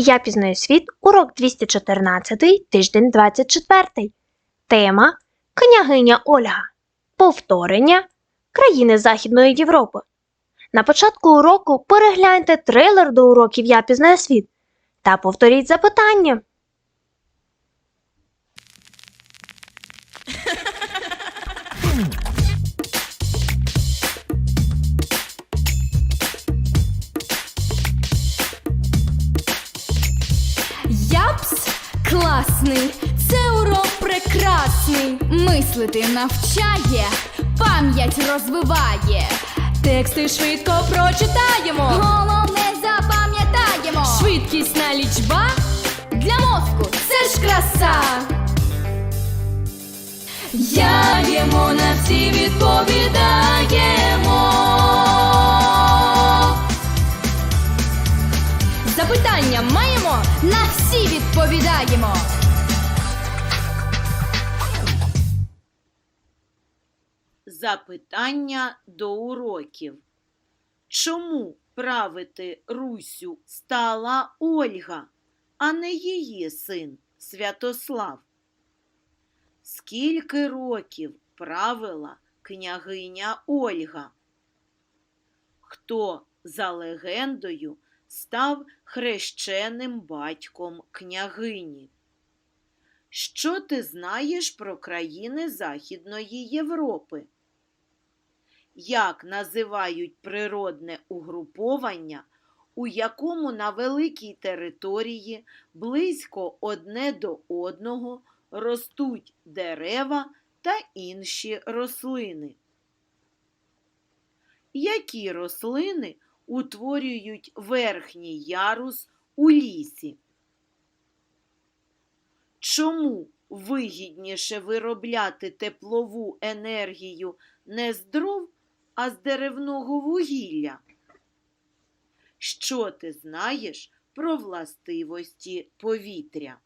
Я пізнаю світ, урок 214, тиждень 24. Тема Княгиня Ольга. Повторення країни Західної Європи. На початку уроку перегляньте трейлер до уроків Я пізнаю світ та повторіть запитання. Класний, це урок прекрасний. Мислити навчає, пам'ять розвиває. Тексти швидко прочитаємо. Головне запам'ятаємо. Швидкісна лічба для мозку це ж краса. Яємо на всі відповідаємо. Запитання маємо, на всі відповідаємо. Запитання до уроків. Чому правити Русю стала Ольга, а не її син Святослав? Скільки років правила княгиня Ольга? Хто за легендою став хрещеним батьком княгині? Що ти знаєш про країни Західної Європи? Як називають природне угруповання, у якому на великій території близько одне до одного ростуть дерева та інші рослини? Які рослини утворюють верхній ярус у лісі? Чому вигідніше виробляти теплову енергію не з дров, а з деревного вугілля? Що ти знаєш про властивості повітря?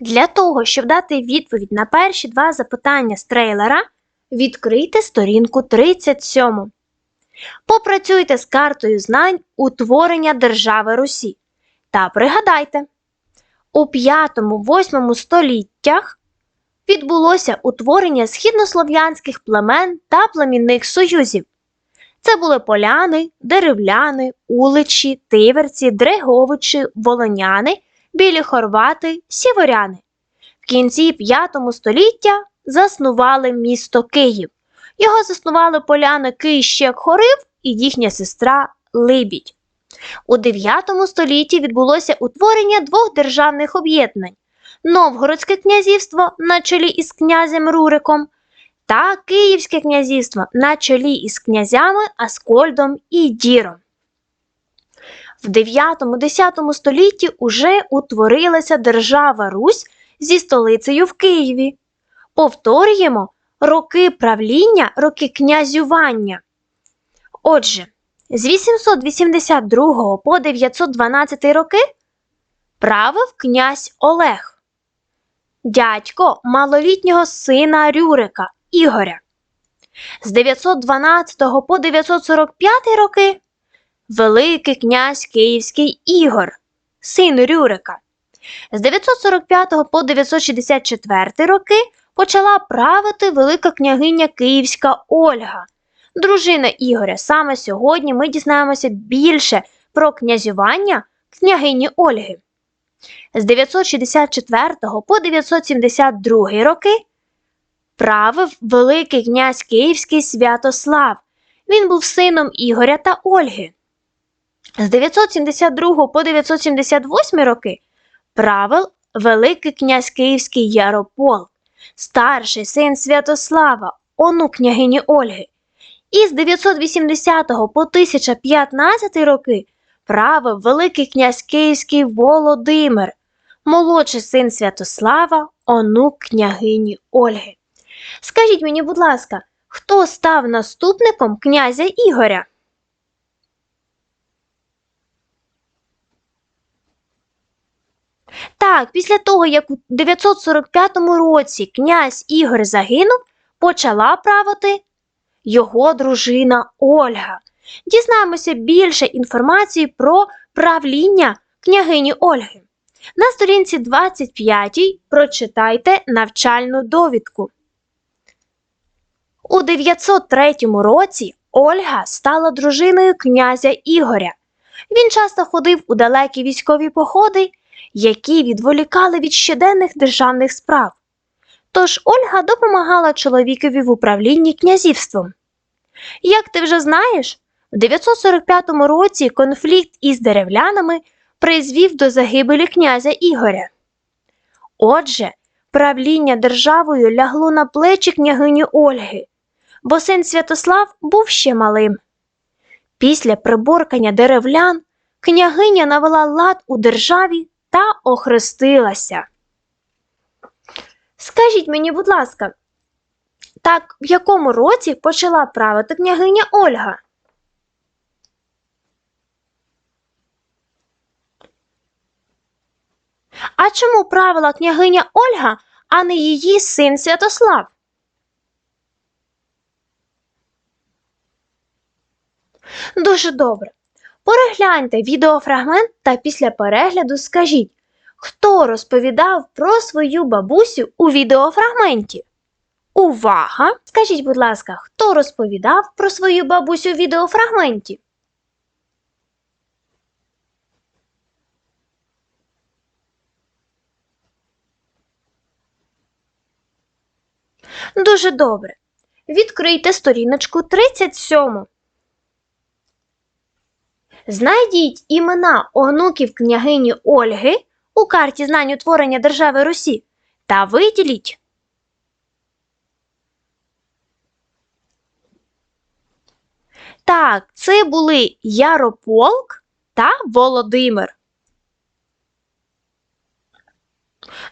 Для того, щоб дати відповідь на перші два запитання з трейлера, відкрийте сторінку 37. Попрацюйте з картою знань утворення держави Русі та пригадайте, у 5-8 століттях відбулося утворення східнослов'янських племен та племінних союзів. Це були поляни, деревляни, уличі, тиверці, дреговичі, волоняни, білі хорвати, сіверяни. В кінці 5 століття заснували місто Київ. Його заснували поляни Киїщек Хорив і їхня сестра Либідь. У 9 столітті відбулося утворення двох державних об'єднань Новгородське князівство на чолі із князем Руриком та Київське князівство на чолі із князями Аскольдом і Діром. В 9-10 столітті уже утворилася держава Русь зі столицею в Києві. Повторюємо роки правління, роки князювання. Отже, з 882 по 912 роки правив князь Олег, дядько малолітнього сина Рюрика Ігоря. З 912 по 945 роки Великий князь Київський Ігор, син Рюрика. З 945 по 964 роки почала правити велика княгиня Київська Ольга, дружина Ігоря. Саме сьогодні ми дізнаємося більше про князювання княгині Ольги. З 964 по 972 роки правив Великий князь Київський Святослав. Він був сином Ігоря та Ольги. З 972 по 978 роки правив Великий князь Київський Яропол, старший син Святослава, онук княгині Ольги. І з 980 по 1015 роки правив Великий князь Київський Володимир, молодший син Святослава, онук княгині Ольги. Скажіть мені, будь ласка, хто став наступником князя Ігоря? Так, після того, як у 945 році князь Ігор загинув, почала правити його дружина Ольга. дізнаємося більше інформації про правління княгині Ольги. На сторінці 25 прочитайте навчальну довідку. У 903 році Ольга стала дружиною князя Ігоря. Він часто ходив у далекі військові походи, які відволікали від щоденних державних справ. Тож Ольга допомагала чоловікові в управлінні князівством. Як ти вже знаєш, в 945 році конфлікт із деревлянами призвів до загибелі князя Ігоря. Отже, правління державою лягло на плечі княгині Ольги, бо син Святослав був ще малим. Після приборкання деревлян княгиня навела лад у державі та охрестилася. Скажіть мені, будь ласка, так в якому році почала правити княгиня Ольга? А чому правила княгиня Ольга, а не її син Святослав? Дуже добре. Перегляньте відеофрагмент та після перегляду скажіть, хто розповідав про свою бабусю у відеофрагменті. Увага! Скажіть, будь ласка, хто розповідав про свою бабусю у відеофрагменті? Дуже добре. Відкрийте сторіночку 37. Знайдіть імена онуків княгині Ольги у карті знань утворення держави Русі та виділіть. Так, це були Ярополк та Володимир.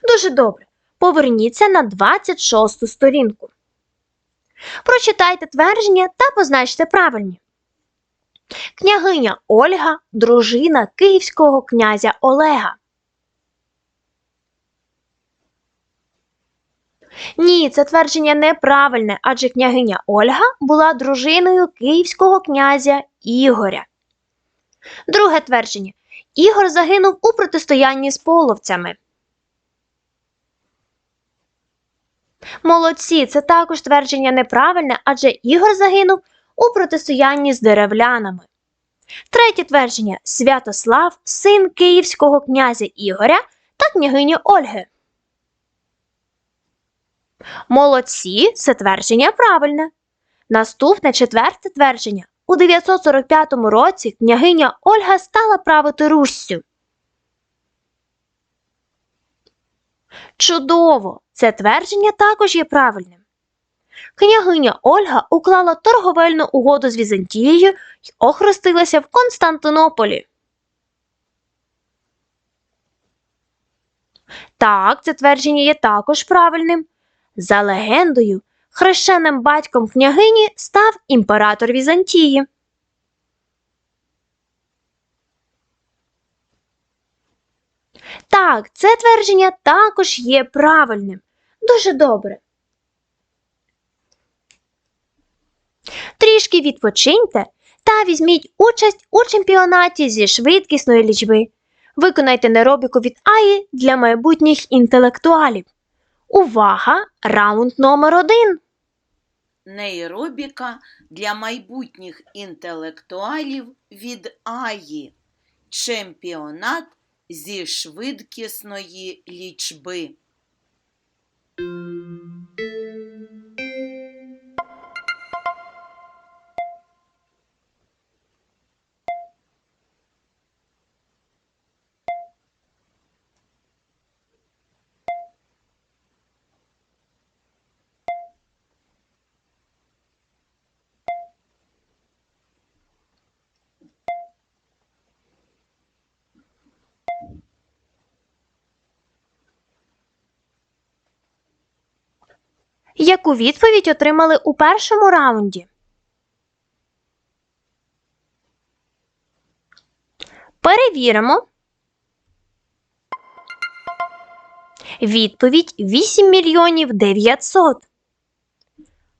Дуже добре. Поверніться на 26 сторінку. Прочитайте твердження та позначте правильні. Княгиня Ольга, дружина київського князя Олега. Ні, це твердження неправильне, адже княгиня Ольга була дружиною київського князя Ігоря. Друге твердження. Ігор загинув у протистоянні з половцями. Молодці, це також твердження неправильне, адже Ігор загинув у протистоянні з деревлянами. Третє твердження Святослав, син київського князя Ігоря та княгині Ольги. Молодці, це твердження правильне. Наступне четверте твердження. У 945 році княгиня Ольга стала правити Руссю. Чудово! Це твердження також є правильним. Княгиня Ольга уклала торговельну угоду з Візантією й охрестилася в Константинополі. Так, це твердження є також правильним. За легендою, хрещеним батьком княгині став імператор Візантії. Так, це твердження також є правильним. Дуже добре. Трішки відпочиньте та візьміть участь у чемпіонаті зі швидкісної лічби. Виконайте неробіку від АІ для майбутніх інтелектуалів. Увага! Раунд номер один. Нейробіка для майбутніх інтелектуалів від Аї. Чемпіонат зі швидкісної лічби. Яку відповідь отримали у першому раунді? Перевіримо. Відповідь 8 мільйонів 900.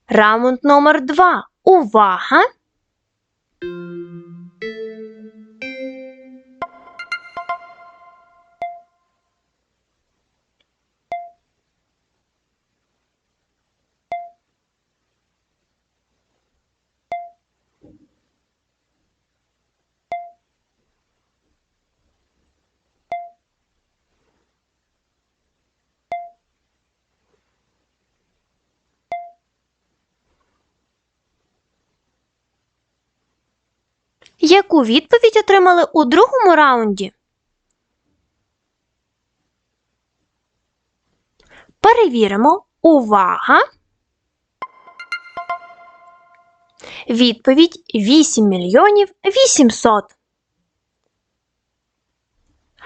Раунд номер 2. Увага! Яку відповідь отримали у другому раунді? Перевіримо. Увага! Відповідь 8 мільйонів 800.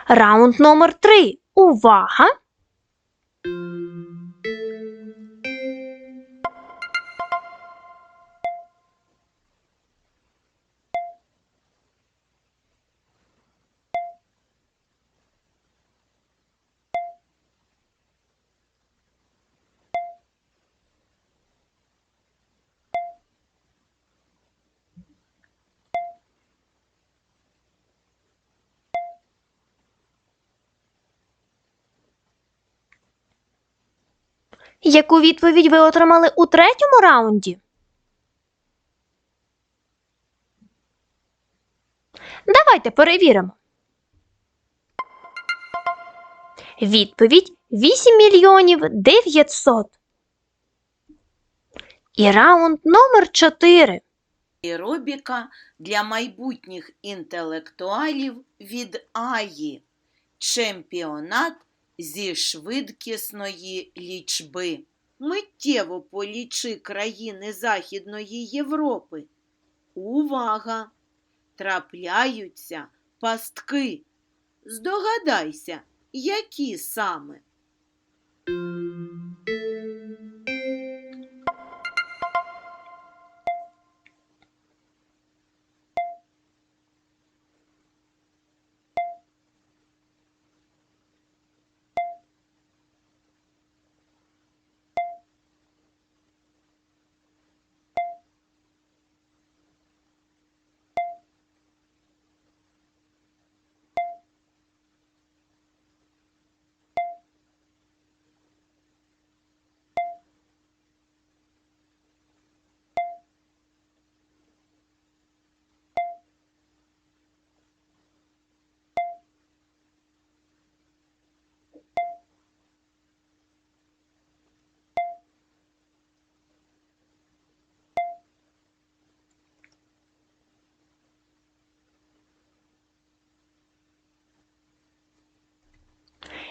Раунд номер 3. Увага! Яку відповідь ви отримали у третьому раунді? Давайте перевіримо. Відповідь 8 мільйонів 900. І раунд номер 4. Аеробіка для майбутніх інтелектуалів від Аї. Чемпіонат зі швидкісної лічби. Миттєво полічи країни Західної Європи. Увага! Трапляються пастки. Здогадайся, які саме.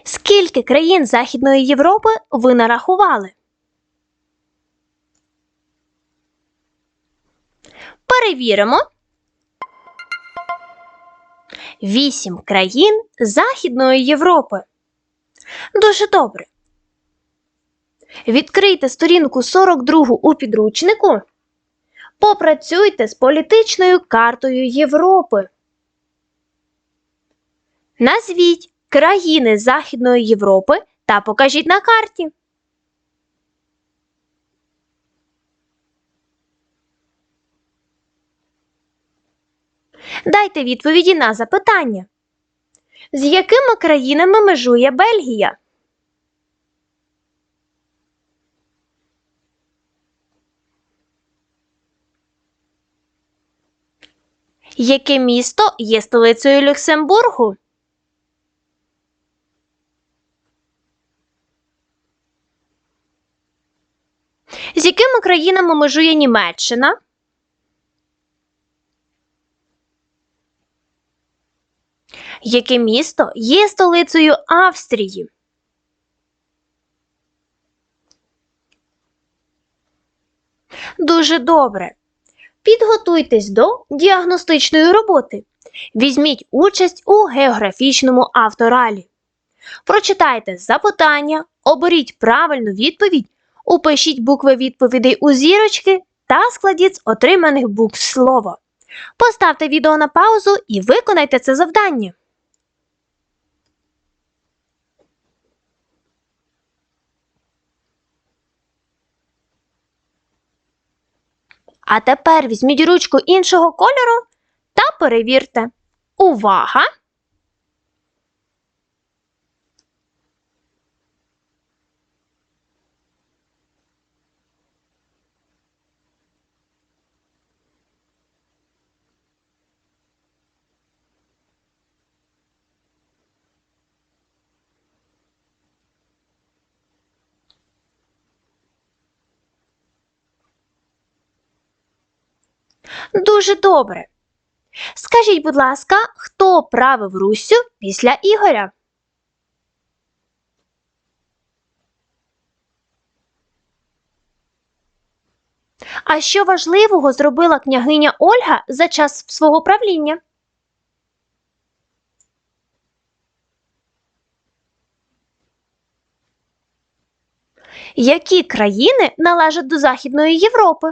Скільки країн Західної Європи ви нарахували? Перевіримо. Вісім країн Західної Європи. Дуже добре. Відкрийте сторінку 42 у підручнику. Попрацюйте з політичною картою Європи. Назвіть країни Західної Європи та покажіть на карті. Дайте відповіді на запитання. З якими країнами межує Бельгія? Яке місто є столицею Люксембургу? З якими країнами межує Німеччина? Яке місто є столицею Австрії? Дуже добре. Підготуйтесь до діагностичної роботи. Візьміть участь у географічному авторалі. Прочитайте запитання, оберіть правильну відповідь, упишіть букви відповідей у зірочки та складіть з отриманих букв слово. Поставте відео на паузу і виконайте це завдання. А тепер візьміть ручку іншого кольору та перевірте. Увага! Дуже добре. Скажіть, будь ласка, хто правив Руссю після Ігоря? А що важливого зробила княгиня Ольга за час свого правління? Які країни належать до Західної Європи?